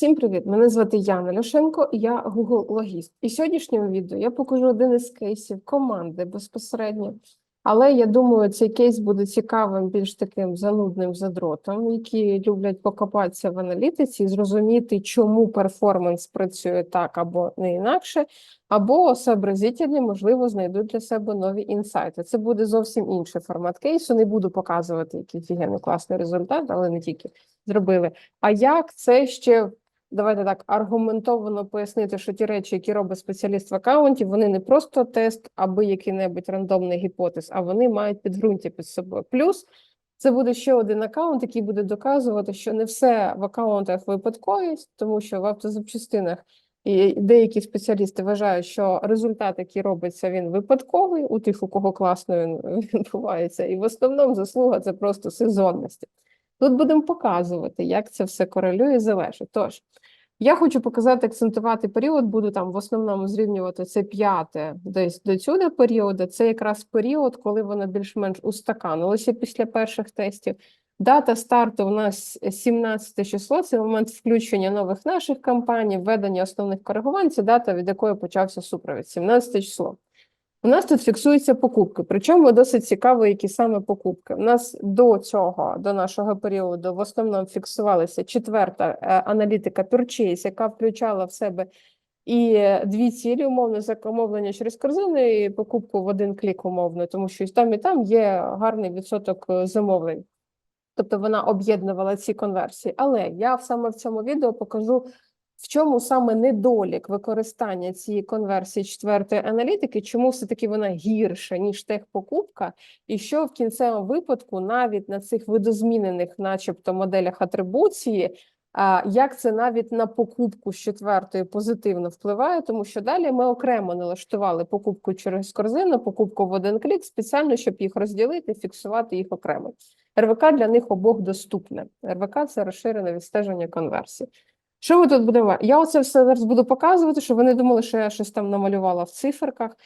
Всім привіт! Мене звати Яна Ляшенко, я Google логіст. І в сьогоднішньому відео я покажу один із кейсів команди безпосередньо. Але я думаю, цей кейс буде цікавим більш таким занудним задротом, які люблять покопатися в аналітиці і зрозуміти, чому перформанс працює так або не інакше, або сообразительні, можливо, знайдуть для себе нові інсайти. Це буде зовсім інший формат кейсу. Не буду показувати, який офігенний класний результат, але не тільки зробили. А як це ще давайте так аргументовано пояснити, що ті речі, які робить спеціаліст в аккаунті, вони не просто тест або який-небудь рандомний гіпотез, а вони мають підґрунтя під собою. Плюс це буде ще один аккаунт, який буде доказувати, що не все в аккаунтах випадковість, тому що в автозапчастинах і деякі спеціалісти вважають, що результат, який робиться, він випадковий у тих, у кого класно він відбувається, і в основному заслуга це просто сезонності. Тут будемо показувати, як це все корелює і залежить. Тож, я хочу показати, акцентувати період, буду там в основному зрівнювати це п'яте десь до цього періоду. Це якраз період, коли вона більш-менш устаканилася після перших тестів. Дата старту у нас 17 число, це момент включення нових наших кампаній, введення основних коригувань, це дата, від якої почався супровід, 17 число. У нас тут фіксуються покупки, причому досить цікаво, які саме покупки. У нас до цього, до нашого періоду, в основному фіксувалася четверта е, аналітика Purchase, яка включала в себе і дві цілі, умовно, замовлення через корзини, і покупку в один клік умовно, тому що і там, і там є гарний відсоток е, замовлень. Тобто вона об'єднувала ці конверсії. Але я саме в цьому відео покажу в чому саме недолік використання цієї конверсії четвертої аналітики, чому все-таки вона гірша, ніж техпокупка, і що в кінцевому випадку навіть на цих видозмінених, начебто, моделях атрибуції, як це навіть на покупку з четвертої позитивно впливає, тому що далі ми окремо налаштували покупку через корзину, покупку в один клік, спеціально, щоб їх розділити, фіксувати їх окремо. РВК для них обох доступне. РВК це розширене відстеження конверсій. Що ви тут будемо? Я оце все зараз буду показувати, щоб вони думали, що я щось там намалювала в циферках.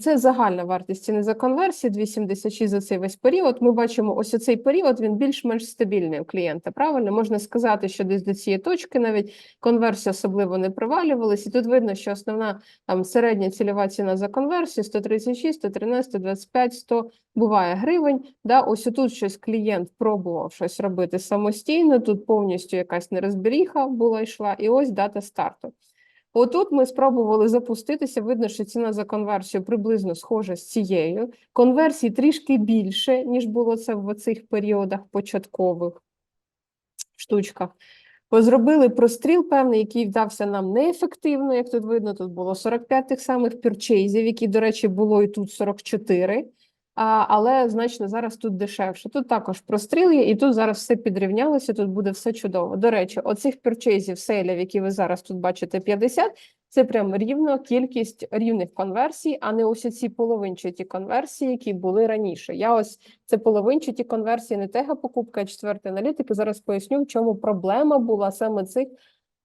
Це загальна вартість ціни за конверсії, 2,76 за цей весь період. Ми бачимо, ось цей період він більш-менш стабільний у клієнта. Правильно, можна сказати, що десь до цієї точки навіть конверсія особливо не провалювалась. І тут видно, що основна там середня цільова ціна за конверсію 136, 113, 125, 100 буває гривень. Да, Ось тут щось клієнт пробував щось робити самостійно. Тут повністю якась нерозберіха була йшла, і ось дата старту. Отут ми спробували запуститися. Видно, що ціна за конверсію приблизно схожа з цією. Конверсії трішки більше, ніж було це в цих періодах початкових штучках. Зробили простріл певний, який вдався нам неефективно, як тут видно, тут було 45 тих самих пірчейзів, які, до речі, було і тут 44 а, але значно зараз тут дешевше. Тут також простріл є, і тут зараз все підрівнялося, тут буде все чудово. До речі, оцих пірчейзів селів, які ви зараз тут бачите, 50, це прям рівно кількість рівних конверсій, а не ось ці половинчаті конверсії, які були раніше. Я ось це половинчаті конверсії, не тега покупка, а четвертої аналітики. Зараз поясню, в чому проблема була саме цих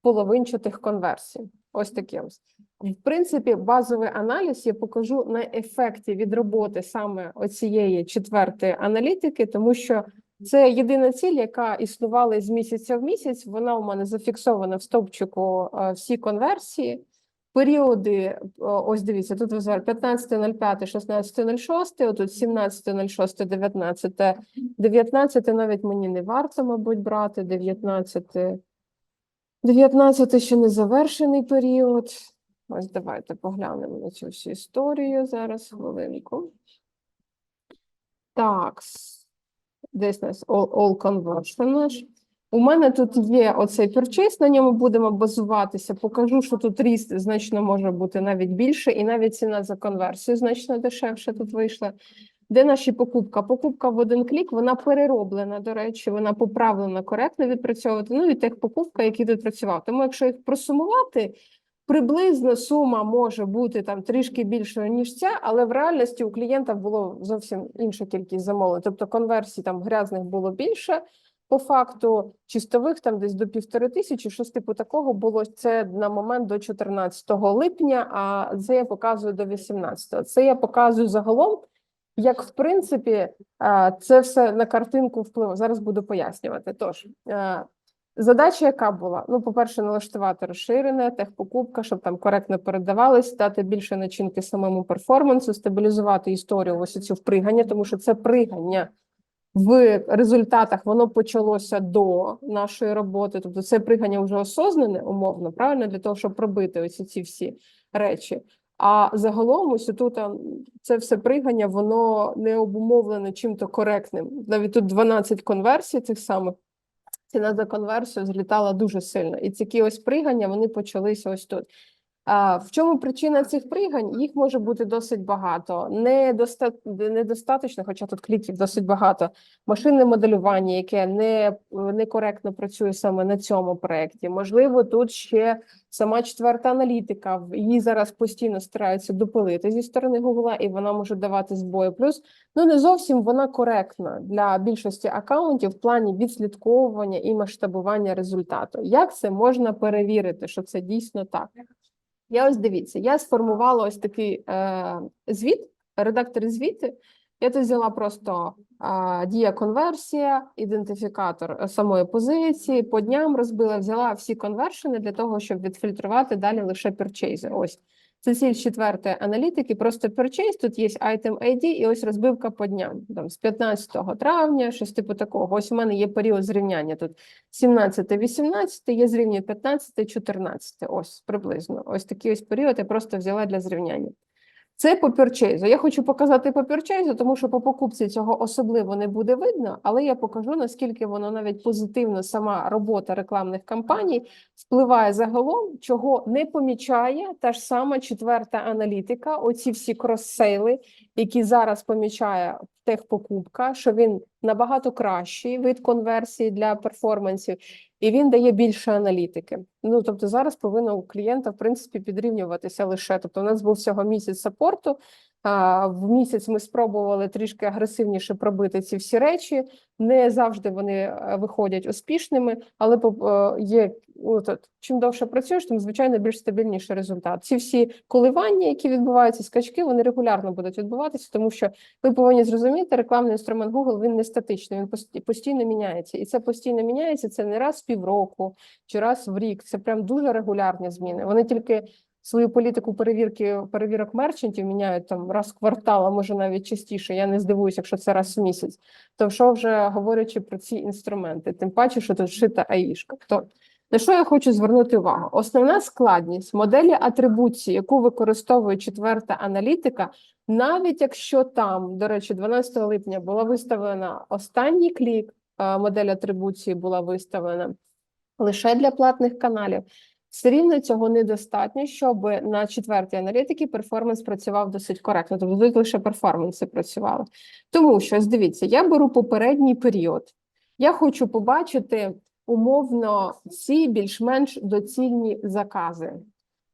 половинчатих конверсій. Ось таке ось. В принципі, базовий аналіз я покажу на ефекті від роботи саме оцієї четвертої аналітики, тому що це єдина ціль, яка існувала з місяця в місяць. Вона у мене зафіксована в стовпчику е, всі конверсії. Періоди, ось дивіться, тут 15.05, 16.06, отут 17.06, 19, 19 навіть мені не варто, мабуть, брати, 19, 19 ще не завершений період. Ось давайте поглянемо на цю всю історію зараз, хвилинку. Так, десь у нас all, all conversion. У мене тут є оцей purchase, на ньому будемо базуватися. Покажу, що тут ріст значно може бути навіть більше, і навіть ціна за конверсію значно дешевше тут вийшла. Де наші покупка? Покупка в один клік, вона перероблена, до речі, вона поправлена, коректно відпрацьовувати. Ну і тих покупка, які тут працював. Тому, якщо їх просумувати, Приблизно сума може бути там трішки більшою, ніж ця, але в реальності у клієнта було зовсім інша кількість замовлень. Тобто конверсій там грязних було більше. По факту чистових там десь до півтори тисячі, щось типу такого було це на момент до 14 липня, а це я показую до 18. Це я показую загалом, як в принципі це все на картинку впливає. Зараз буду пояснювати. Тож Задача, яка була? Ну, по-перше, налаштувати розширене, техпокупка, щоб там коректно передавались, дати більше начинки самому перформансу, стабілізувати історію ось цю впригання, тому що це пригання в результатах воно почалося до нашої роботи. Тобто це пригання вже осознане, умовно, правильно, для того, щоб пробити ось ці всі речі. А загалом, ось тут це все пригання, воно не обумовлене чим-то коректним. Навіть тут 12 конверсій цих самих. Ціна за конверсію злітала дуже сильно. І ці ось пригання вони почалися ось тут. В чому причина цих пригань? Їх може бути досить багато. Недоста... Недостаточно, хоча тут кліків досить багато. Машинне моделювання, яке не некоректно працює саме на цьому проєкті. Можливо, тут ще сама четверта аналітика. Її зараз постійно стараються допилити зі сторони Гугла, і вона може давати збої. Плюс ну не зовсім вона коректна для більшості акаунтів в плані відслідковування і масштабування результату. Як це можна перевірити, що це дійсно так? Я ось дивіться, я сформувала ось такий е, звіт, редактор звіти. Я тут взяла просто е, дія конверсія, ідентифікатор е, самої позиції, по дням розбила, взяла всі конвершени для того, щоб відфільтрувати далі лише перчейзи. Ось це ціль четвертої аналітики. Просто purchase, тут є item ID і ось розбивка по дням. Там з 15 травня, щось типу такого. Ось у мене є період зрівняння тут 17-18, є зрівнюю 15-14, ось приблизно. Ось такий ось період я просто взяла для зрівняння. Це по. Я хочу показати по тому що по покупці цього особливо не буде видно, але я покажу, наскільки воно навіть позитивно сама робота рекламних кампаній впливає загалом, чого не помічає та ж сама четверта аналітика. Оці всі кроссейли, які зараз помічає техпокупка, що він набагато кращий вид конверсії для перформансів, і він дає більше аналітики. Ну тобто зараз повинно у клієнта в принципі підрівнюватися лише. Тобто, у нас був всього місяць саппорту. В місяць ми спробували трішки агресивніше пробити ці всі речі. Не завжди вони е, виходять успішними, але е, є от, чим довше працюєш, тим звичайно більш стабільніший результат. Ці всі коливання, які відбуваються, скачки, вони регулярно будуть відбуватися, тому що ви повинні зрозуміти, рекламний інструмент Google він не статичний, він пості- постійно міняється. І це постійно міняється. Це не раз в півроку чи раз в рік. Це прям дуже регулярні зміни. Вони тільки свою політику перевірки перевірок мерчантів міняють там раз в квартал, а може навіть частіше. Я не здивуюся, якщо це раз в місяць. То що вже говорячи про ці інструменти, тим паче, що тут шита аїшка. То на що я хочу звернути увагу? Основна складність моделі атрибуції, яку використовує четверта аналітика, навіть якщо там, до речі, 12 липня була виставлена останній клік, е, модель атрибуції була виставлена лише для платних каналів. Все рівно цього недостатньо, щоб на четвертій аналітиці перформанс працював досить коректно. Тобто тут лише перформанси працювали. Тому що, дивіться, я беру попередній період. Я хочу побачити умовно ці більш-менш доцільні закази.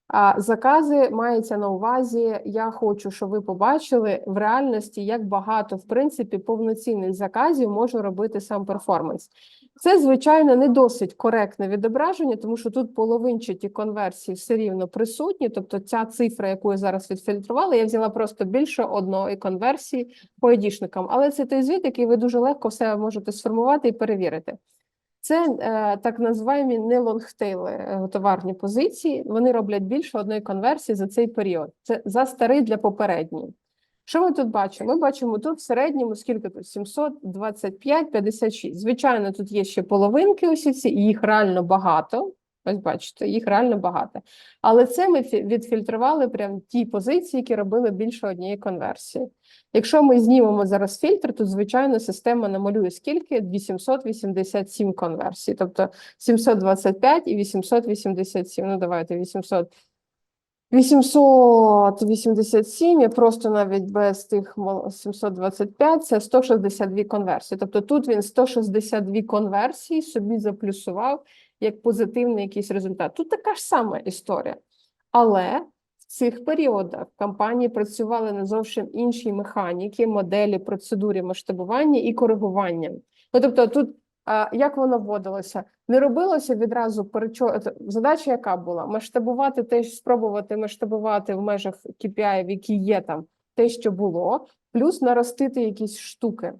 А закази мається на увазі. Я хочу, щоб ви побачили в реальності, як багато в принципі повноцінних заказів може робити сам перформанс. Це, звичайно, не досить коректне відображення, тому що тут половинчаті конверсії все рівно присутні. Тобто, ця цифра, яку я зараз відфільтрувала, я взяла просто більше одної конверсії по айдішникам. Але це той звіт, який ви дуже легко все можете сформувати і перевірити. Це е, так називаємо не лонгтейли е, товарні позиції. Вони роблять більше одної конверсії за цей період. Це за старий для попередньої. Що ми тут бачимо? Ми бачимо тут в середньому скільки тут 725, 56. Звичайно, тут є ще половинки. Усі ці, їх реально багато. Ось бачите, їх реально багато. Але це ми фі- відфільтрували прям ті позиції, які робили більше однієї конверсії. Якщо ми знімемо зараз фільтр, то звичайно система намалює скільки 887 конверсій, тобто 725 і 887. Ну давайте 800. 887, я просто навіть без тих мол- 725, це 162 конверсії. Тобто тут він 162 конверсії собі заплюсував як позитивний якийсь результат. Тут така ж сама історія. Але в цих періодах компанії працювали на зовсім іншій механіки, моделі, процедурі масштабування і коригування. Ну, тобто, тут як воно вводилося? Не робилося відразу перечо... задача, яка була масштабувати те, спробувати масштабувати в межах KPI, які є там, те, що було, плюс наростити якісь штуки.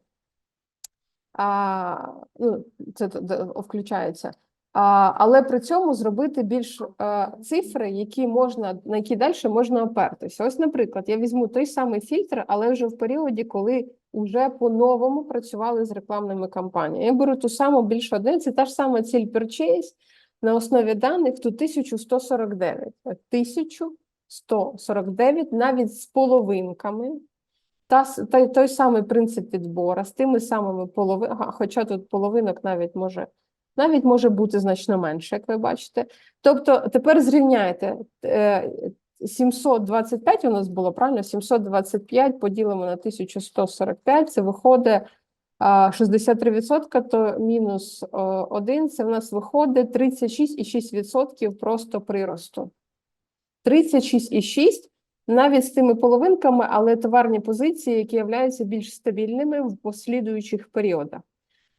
А, ну, це включається. А, але при цьому зробити більш е, цифри, які можна на які далі можна опертися. Ось, наприклад, я візьму той самий фільтр, але вже в періоді, коли вже по-новому працювали з рекламними кампаніями. Я беру ту саму більш один, це та ж сама ціль purchase на основі даних тут 1149. От 1149 навіть з половинками. Та, та, той самий принцип відбору, з тими самими половинками, хоча тут половинок навіть може, навіть може бути значно менше, як ви бачите. Тобто тепер зрівняйте. Е, 725 у нас було, правильно? 725 поділимо на 1145, це виходить 63%, то мінус 1, це в нас виходить 36,6% просто приросту. 36,6 навіть з тими половинками, але товарні позиції, які являються більш стабільними в послідуючих періодах.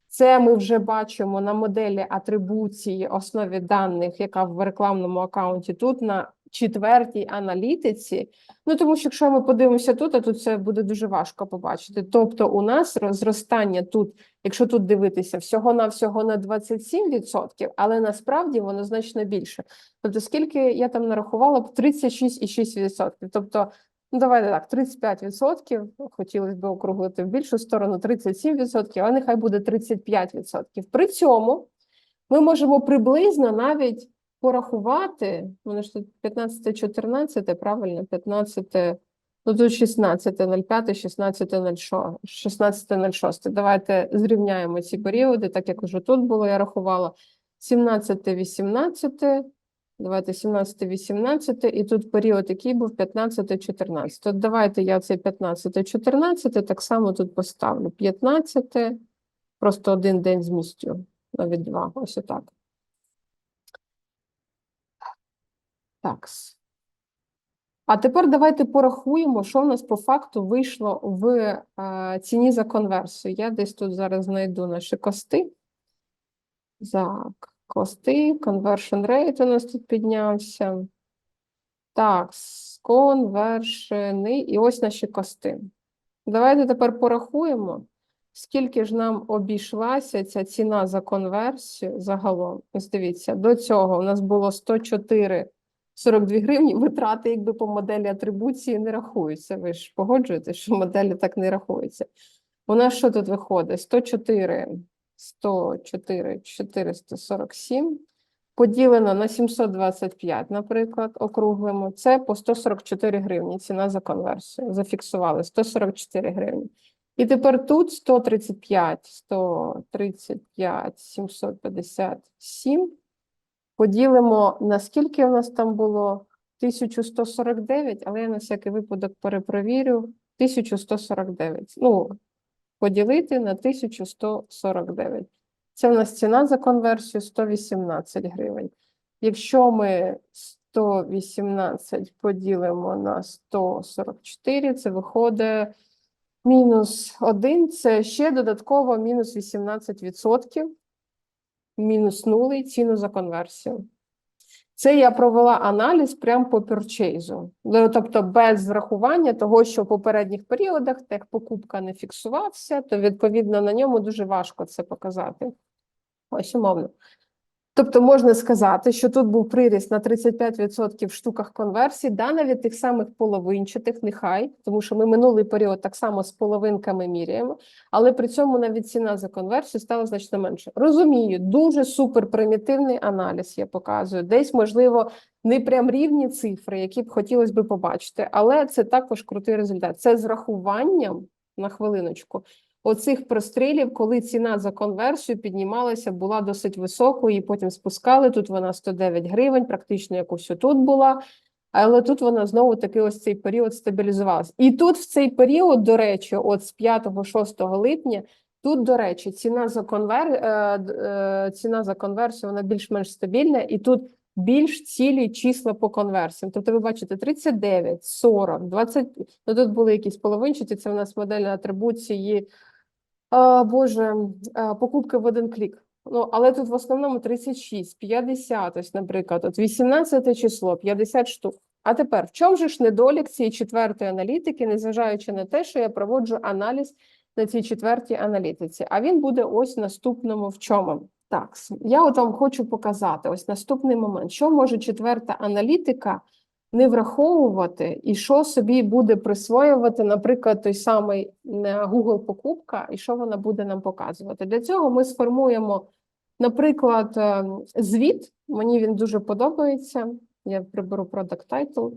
Це ми вже бачимо на моделі атрибуції основі даних, яка в рекламному аккаунті тут на четвертій аналітиці. Ну тому що якщо ми подивимося тут, а тут це буде дуже важко побачити. Тобто, у нас зростання тут, якщо тут дивитися, всього на всього на 27%, але насправді воно значно більше. Тобто, скільки я там нарахувала б 36,6%. Тобто, ну давайте так, 35%, хотілося б округлити в більшу сторону, 37%, але нехай буде 35%. При цьому ми можемо приблизно навіть порахувати, вони ж тут 15-14, правильно, 15, ну тут 16.05, 16.06, 16.06. Давайте зрівняємо ці періоди, так як уже тут було, я рахувала 17-18, Давайте 17-18, і тут період, який був 15-14. От давайте я цей 15-14 так само тут поставлю. 15, просто один день змістю, навіть два, ось отак. Так. А тепер давайте порахуємо, що в нас по факту вийшло в е, ціні за конверсію. Я десь тут зараз знайду наші кости. Так, кости, conversion rate у нас тут піднявся. Так, конвершени, і ось наші кости. Давайте тепер порахуємо, скільки ж нам обійшлася ця ціна за конверсію загалом. Ось дивіться, до цього у нас було 104 42 гривні. Витрати, якби по моделі атрибуції не рахуються. Ви ж погоджуєтесь, що моделі так не рахуються. У нас що тут виходить? 104, 104, 447 поділено на 725, наприклад, округлимо. Це по 144 гривні ціна за конверсію. Зафіксували 144 гривні. І тепер тут 135, 135, 757. Поділимо на скільки у нас там було? 1149, але я на всякий випадок перепровірю. 1149. Ну, поділити на 1149. Це в нас ціна за конверсію 118 гривень. Якщо ми 118 поділимо на 144, це виходить мінус 1, це ще додатково мінус 18%, мінус нулий ціну за конверсію. Це я провела аналіз прямо по пюрчейзу. Ну, Тобто без врахування того, що в попередніх періодах техпокупка не фіксувався, то відповідно на ньому дуже важко це показати. Ось умовно. Тобто можна сказати, що тут був приріст на 35% в штуках конверсій, да, навіть тих самих половинчатих, нехай, тому що ми минулий період так само з половинками міряємо, але при цьому навіть ціна за конверсію стала значно менше. Розумію, дуже супер примітивний аналіз я показую. Десь, можливо, не прям рівні цифри, які б хотілося би побачити, але це також крутий результат. Це з рахуванням на хвилиночку. Оцих прострілів, коли ціна за конверсію піднімалася, була досить високою, і потім спускали. Тут вона 109 гривень, практично як ось тут була. Але тут вона знову таки ось цей період стабілізувалась. І тут в цей період, до речі, от з 5-6 липня, тут, до речі, ціна за конвер... е, е, ціна за конверсію вона більш-менш стабільна, і тут більш цілі числа по конверсіям. Тобто ви бачите 39, 40, 20, ну тут були якісь половинчаті, це у нас модель атрибуції, Боже, покупки в один клік. Ну, але тут в основному 36, 50, ось, наприклад, от 18 число, 50 штук. А тепер, в чому же ж недолік цієї четвертої аналітики, незважаючи на те, що я проводжу аналіз на цій четвертій аналітиці? А він буде ось наступному в чому? Так, я от вам хочу показати ось наступний момент. Що може четверта аналітика не враховувати, і що собі буде присвоювати, наприклад, той самий е, Google покупка, і що вона буде нам показувати. Для цього ми сформуємо, наприклад, е, звіт. Мені він дуже подобається. Я приберу product title,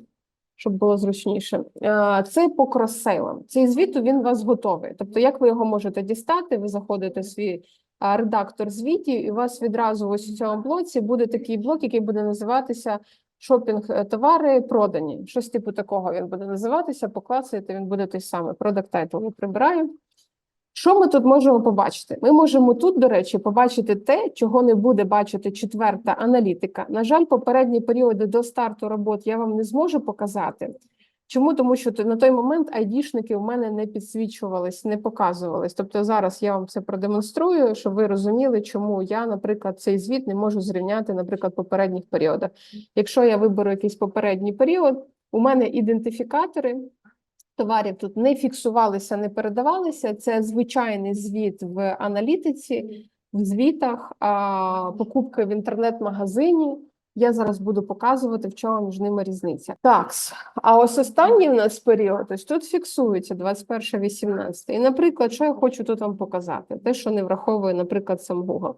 щоб було зручніше. Е, Це по кросейлам. Цей звіт він у вас готовий. Тобто, як ви його можете дістати? Ви заходите в свій редактор звітів, і у вас відразу ось у цьому блоці буде такий блок, який буде називатися шопінг е, продані. Щось типу такого він буде називатися. Поклацаєте, він буде той самий. Product title я прибираю. Що ми тут можемо побачити? Ми можемо тут, до речі, побачити те, чого не буде бачити четверта аналітика. На жаль, попередні періоди до старту робот я вам не зможу показати. Чому? Тому що на той момент айдішники у мене не підсвічувались, не показувались. Тобто зараз я вам це продемонструю, щоб ви розуміли, чому я, наприклад, цей звіт не можу зрівняти, наприклад, попередніх періодах. Якщо я виберу якийсь попередній період, у мене ідентифікатори товарів тут не фіксувалися, не передавалися. Це звичайний звіт в аналітиці, в звітах, покупки в інтернет-магазині. Я зараз буду показувати, в чому між ними різниця. Так, а ось останній у нас період, ось тут фіксується 21-18. І, наприклад, що я хочу тут вам показати? Те, що не враховує, наприклад, сам Google.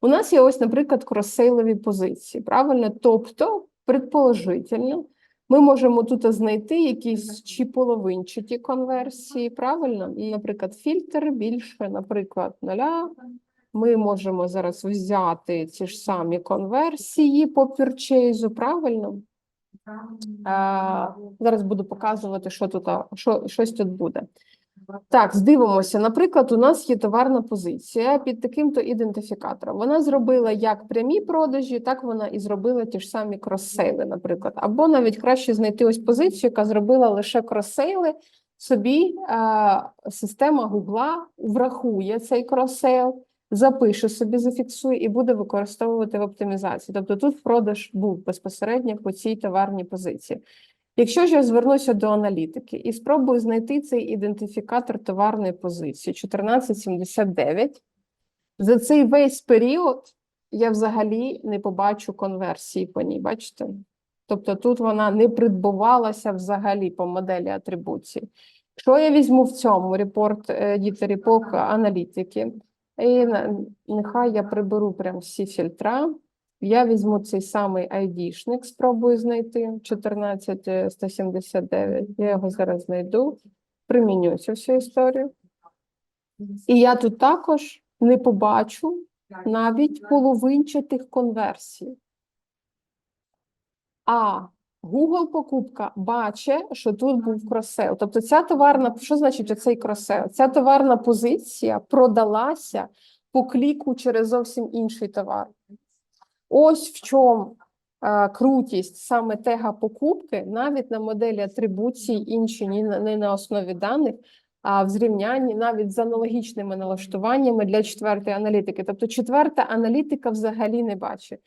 У нас є ось, наприклад, кросейлові позиції, правильно? Тобто, предположительно, ми можемо тут знайти якісь чи половинчаті конверсії, правильно? Наприклад, фільтр більше, наприклад, нуля. Ми можемо зараз взяти ці ж самі конверсії по пірчейзу, правильно? А, зараз буду показувати, що тут, що, щось тут буде. Так, здивимося. Наприклад, у нас є товарна позиція під таким-то ідентифікатором. Вона зробила як прямі продажі, так вона і зробила ті ж самі кросейли, наприклад. Або навіть краще знайти ось позицію, яка зробила лише кросейли. Собі е, система Гугла врахує цей кросейл, запише собі, зафіксує і буде використовувати в оптимізації. Тобто тут продаж був безпосередньо по цій товарній позиції. Якщо ж я звернуся до аналітики і спробую знайти цей ідентифікатор товарної позиції 1479, за цей весь період я взагалі не побачу конверсії по ній, бачите? Тобто тут вона не придбувалася взагалі по моделі атрибуції. Якщо я візьму в цьому репорт дітеріпок аналітики, і нехай я приберу прям всі фільтра. Я візьму цей самий айдішник, спробую знайти 14179. Я його зараз знайду, приміню цю всю історію. І я тут також не побачу навіть половинчатих конверсій. А Google покупка бачить, що тут був кросейл. Тобто ця товарна, що значить оцей кросейл? Ця товарна позиція продалася по кліку через зовсім інший товар. Ось в чому е, крутість саме тега покупки, навіть на моделі атрибуції інші, не на основі даних, а в зрівнянні навіть з аналогічними налаштуваннями для четвертої аналітики. Тобто четверта аналітика взагалі не бачить.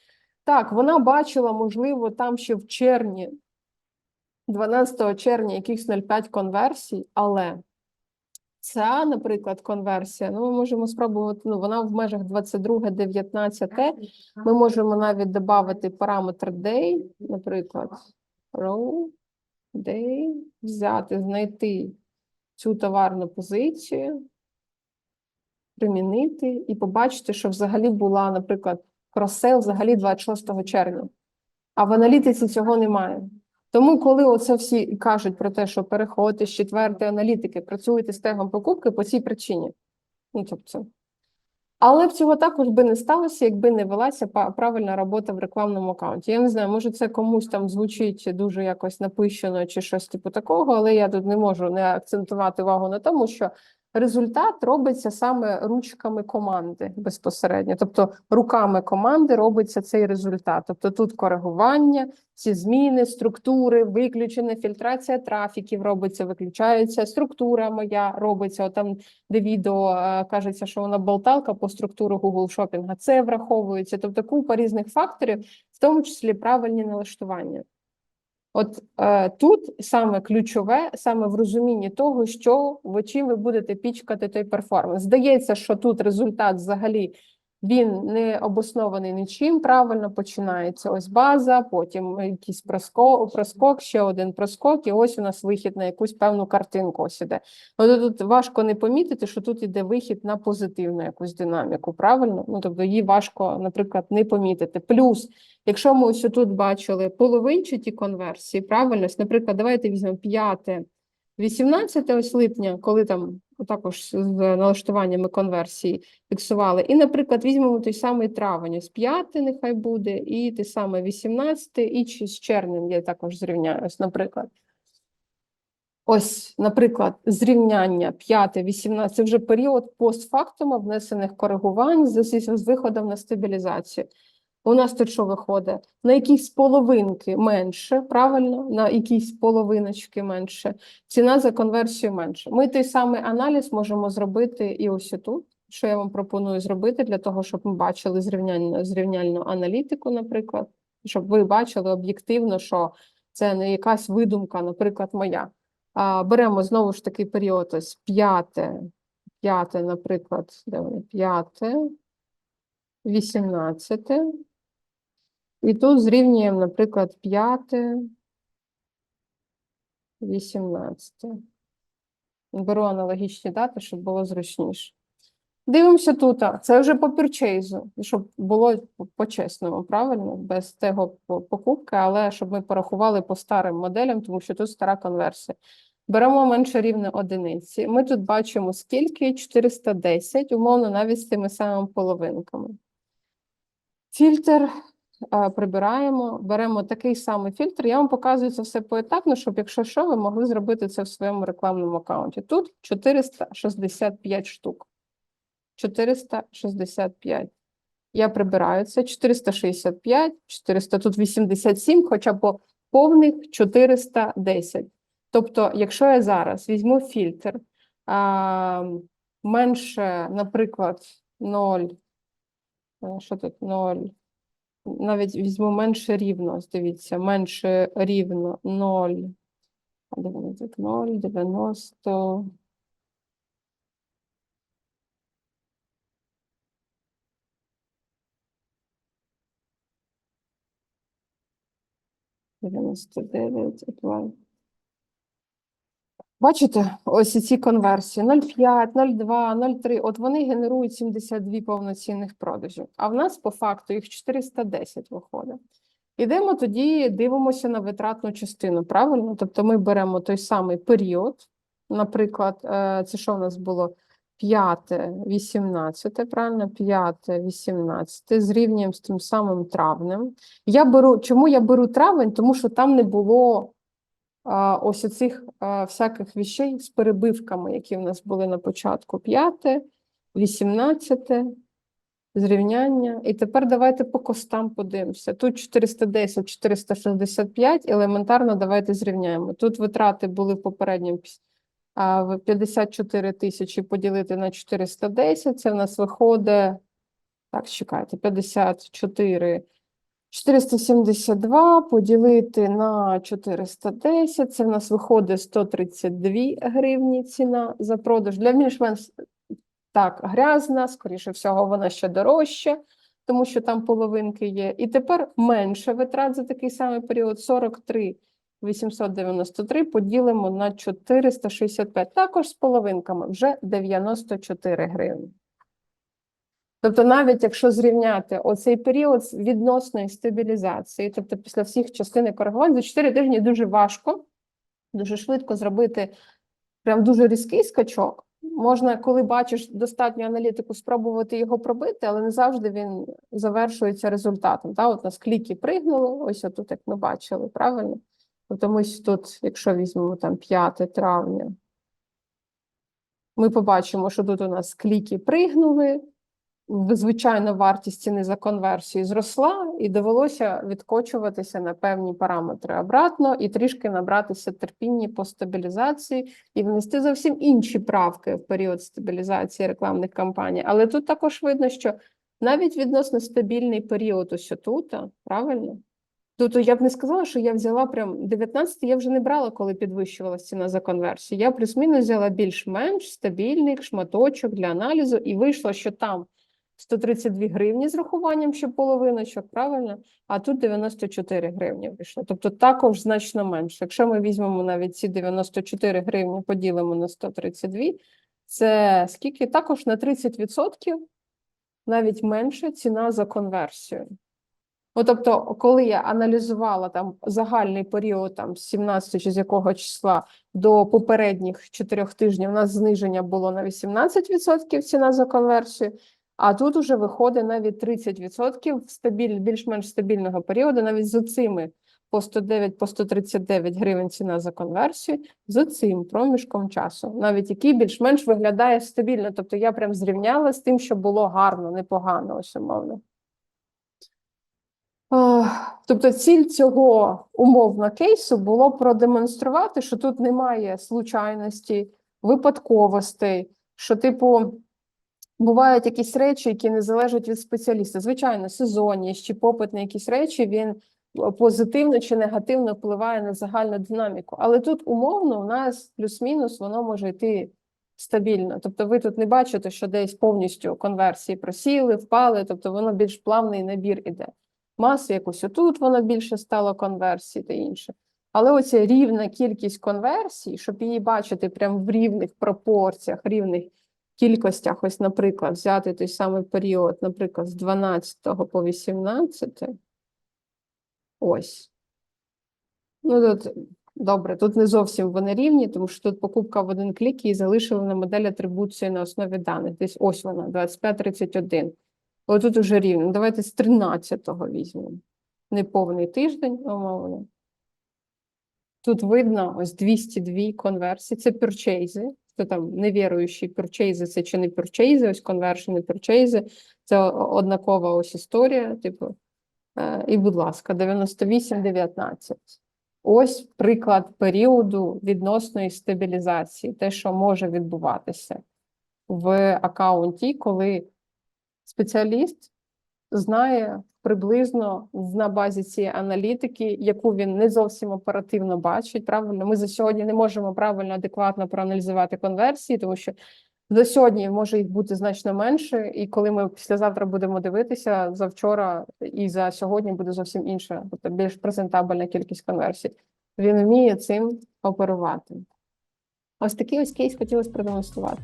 Так, вона бачила, можливо, там ще в червні, 12 червня, якихось 0,5 конверсій, але ця, наприклад, конверсія, ну, ми можемо спробувати, ну, вона в межах 22, 19, ми можемо навіть додати параметр day, наприклад, row, day, взяти, знайти цю товарну позицію, примінити і побачити, що взагалі була, наприклад, кросел взагалі 26 червня. А в аналітиці цього немає. Тому, коли оце всі кажуть про те, що переходите з четвертої аналітики, працюєте з тегом покупки по цій причині. Ну, тобто. Але б цього також би не сталося, якби не велася правильна робота в рекламному аккаунті. Я не знаю, може це комусь там звучить дуже якось напищено чи щось типу такого, але я тут не можу не акцентувати увагу на тому, що результат робиться саме ручками команди безпосередньо. Тобто руками команди робиться цей результат. Тобто тут коригування, ці зміни, структури, виключення, фільтрація трафіків робиться, виключається структура моя робиться. От там, де відео е, кажеться, що вона болталка по структуру Google Shopping, це враховується. Тобто купа різних факторів, в тому числі правильні налаштування. От е, тут саме ключове, саме в розумінні того, що ви чим ви будете пічкати той перформанс. Здається, що тут результат взагалі Він не обоснований нічим, правильно починається ось база, потім якийсь проскок, проскок, ще один проскок, і ось у нас вихід на якусь певну картинку ось іде. Ну, тут важко не помітити, що тут іде вихід на позитивну якусь динаміку, правильно? Ну, тобто її важко, наприклад, не помітити. Плюс, якщо ми ось тут бачили половинчаті конверсії, правильно, наприклад, давайте візьмемо 5, 18 ось липня, коли там також з налаштуваннями конверсії фіксували. І, наприклад, візьмемо той самий травень, ось 5 нехай буде, і те саме 18, і чи з червнем я також зрівняю, ось, наприклад. Ось, наприклад, зрівняння 5-18 це вже період постфактуму внесених коригувань з виходом на стабілізацію. У нас тут що виходить? На якісь половинки менше, правильно? На якісь половиночки менше. Ціна за конверсію менше. Ми той самий аналіз можемо зробити і ось тут, що я вам пропоную зробити для того, щоб ми бачили зрівняльну, зрівняльну аналітику, наприклад, щоб ви бачили об'єктивно, що це не якась видумка, наприклад, моя. А, беремо знову ж таки період ось п'яте, п'яте, наприклад? П'яте, вісімнадцяте. І тут зрівнюємо, наприклад, п'яте, вісімнадцяте. Беру аналогічні дати, щоб було зручніше. Дивимося тут. Це вже по пірчейзу, щоб було по- по-чесному, правильно? Без того покупки, але щоб ми порахували по старим моделям, тому що тут стара конверсія. Беремо менше рівне одиниці. Ми тут бачимо скільки 410, умовно, навіть з тими самими половинками. Фільтр прибираємо, беремо такий самий фільтр. Я вам показую це все поетапно, щоб, якщо що, ви могли зробити це в своєму рекламному аккаунті. Тут 465 штук. 465. Я прибираю це 465, 400, тут 87, хоча по повних 410. Тобто, якщо я зараз візьму фільтр а, менше, наприклад, 0, е, що тут 0, навіть візьму менше рівно, дивіться, менше рівно 0, а де воно тут? 0, 90, дев'яносто дев'ять. Бачите, ось ці конверсії 0,5, 0,2, 0,3, от вони генерують 72 повноцінних продажів, а в нас по факту їх 410 виходить. Ідемо тоді, дивимося на витратну частину, правильно? Тобто ми беремо той самий період, наприклад, е, це що в нас було? 5, 18, правильно? 5, 18, зрівнюємо з тим самим травнем. Я беру, чому я беру травень? Тому що там не було ось оцих всяких віщей з перебивками, які в нас були на початку. 5, 18, зрівняння. І тепер давайте по костам подивимося. Тут 410, 465, елементарно давайте зрівняємо. Тут витрати були в попередньому а, 54 тисячі поділити на 410, це в нас виходить, так, чекайте, 54 472 поділити на 410, це в нас виходить 132 гривні ціна за продаж. Для більш-менш так грязна, скоріше всього, вона ще дорожча, тому що там половинки є. І тепер менше витрат за такий самий період 43 893 поділимо на 465, також з половинками, вже 94 гривні. Тобто, навіть якщо зрівняти оцей період відносної стабілізації, тобто після всіх частин і коригувань, за 4 тижні дуже важко, дуже швидко зробити прям дуже різкий скачок. Можна, коли бачиш достатню аналітику, спробувати його пробити, але не завжди він завершується результатом. Та, от нас кліки пригнули, ось отут, як ми бачили, правильно? Тобто ми тут, якщо візьмемо там 5 травня, ми побачимо, що тут у нас кліки пригнули, звичайно, вартість ціни за конверсію зросла, і довелося відкочуватися на певні параметри обратно і трішки набратися терпіння по стабілізації і внести зовсім інші правки в період стабілізації рекламних кампаній. Але тут також видно, що навіть відносно стабільний період ось тут, правильно? Тут я б не сказала, що я взяла прям 19 я вже не брала, коли підвищувалася ціна за конверсію. Я плюс-мінус взяла більш-менш стабільний шматочок для аналізу, і вийшло, що там 132 гривні з рахуванням ще половиночок, правильно? А тут 94 гривні вийшло. Тобто також значно менше. Якщо ми візьмемо навіть ці 94 гривні, поділимо на 132, це скільки? Також на 30% навіть менше ціна за конверсію. Ну, тобто, коли я аналізувала там загальний період там з 17 чи з якого числа до попередніх чотирьох тижнів, у нас зниження було на 18% ціна за конверсію, а тут уже виходить навіть 30% стабіль, більш-менш стабільного періоду, навіть з цими по 109, по 139 гривень ціна за конверсію, з цим проміжком часу, навіть який більш-менш виглядає стабільно. Тобто я прям зрівняла з тим, що було гарно, непогано, ось умовно. Тобто ціль цього умовно кейсу було продемонструвати, що тут немає случайності, випадковостей, що, типу, бувають якісь речі, які не залежать від спеціаліста. Звичайно, сезонність чи попит на якісь речі, він е, позитивно чи негативно впливає на загальну динаміку. Але тут умовно у нас плюс-мінус воно може йти стабільно. Тобто ви тут не бачите, що десь повністю конверсії просіли, впали, тобто воно більш плавний набір іде маси якось отут воно більше стало конверсій та інше. Але оця рівна кількість конверсій, щоб її бачити прямо в рівних пропорціях, рівних кількостях, ось, наприклад, взяти той самий період, наприклад, з 12 по 18. Ось. Ну, тут добре, тут не зовсім вони рівні, тому що тут покупка в один клік і залишили на модель атрибуції на основі даних. Десь ось вона, 25-31. Отут уже рівно. Давайте з 13-го візьмемо. Неповний тиждень, умовно. Тут видно ось 202 конверсії. Це пюрчейзи. Хто там невіруючі пюрчейзи, це чи не пюрчейзи, ось конвершени пюрчейзи. Це однакова ось історія, типу. Е, І, будь ласка, 98-19. Ось приклад періоду відносної стабілізації, те, що може відбуватися в аккаунті, коли спеціаліст знає приблизно на базі цієї аналітики, яку він не зовсім оперативно бачить. Правильно, ми за сьогодні не можемо правильно адекватно проаналізувати конверсії, тому що за сьогодні може їх бути значно менше, і коли ми післязавтра будемо дивитися, завчора і за сьогодні буде зовсім інша, тобто більш презентабельна кількість конверсій. Він вміє цим оперувати. Ось такий ось кейс хотілося продемонструвати.